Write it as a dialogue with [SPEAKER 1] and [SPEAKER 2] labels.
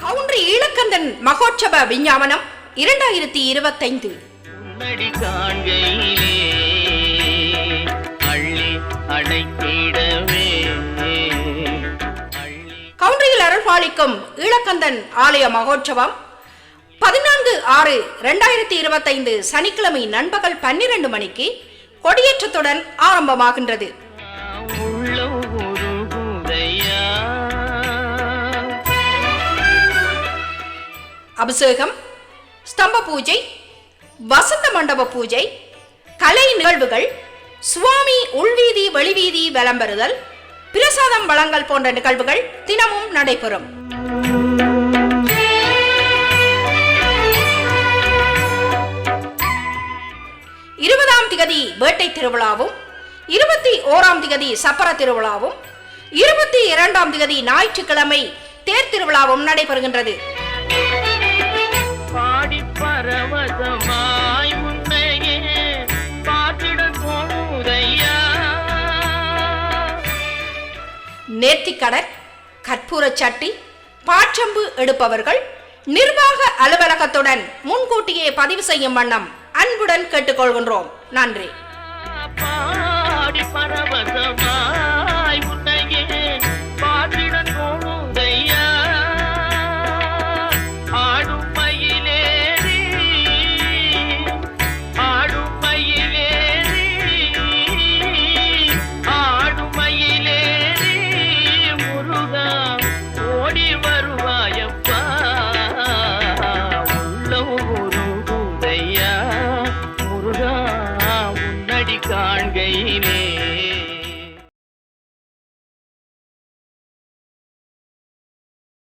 [SPEAKER 1] கவுண்டரி ஈழக்கந்தன் மகோற்சவ விஞ்ஞாபனம் இரண்டாயிரத்தி இருபத்தைந்து.
[SPEAKER 2] உன்னடி காண்கையிலே அள்ளி
[SPEAKER 1] அருள்பாலிக்கும் ஈழக்கந்தன் ஆலய மகோற்சவம் பதினான்கு ஆறு இரண்டாயிரத்தி இருபத்தைந்து சனிக்கிழமை நண்பகல் பன்னிரண்டு மணிக்கு கொடியேற்றத்துடன் ஆரம்பமாகின்றது. அபிஷேகம் ஸ்தம்ப பூஜை வசந்த மண்டப பூஜை கலை நிகழ்வுகள் சுவாமி உள்வீதி வெளிவீதி விளம்பருதல் பிரசாதம் வழங்கல் போன்ற நிகழ்வுகள் தினமும் நடைபெறும். இருபதாம் திகதி வேட்டை திருவிழாவும் இருபத்தி ஓராம் திகதி சப்பர திருவிழாவும் இருபத்தி இரண்டாம் திகதி ஞாயிற்றுக்கிழமை தேர் திருவிழாவும் நடைபெறுகின்றது. நேர்த்திக்கடன் கற்பூரச் சட்டி பாற்றம்பு எடுப்பவர்கள் நிர்வாக அலுவலகத்துடன் முன்கூட்டியே பதிவு செய்யும் வண்ணம் அன்புடன் கேட்டுக்கொள்கின்றோம். நன்றி.
[SPEAKER 2] காண்கையிலே.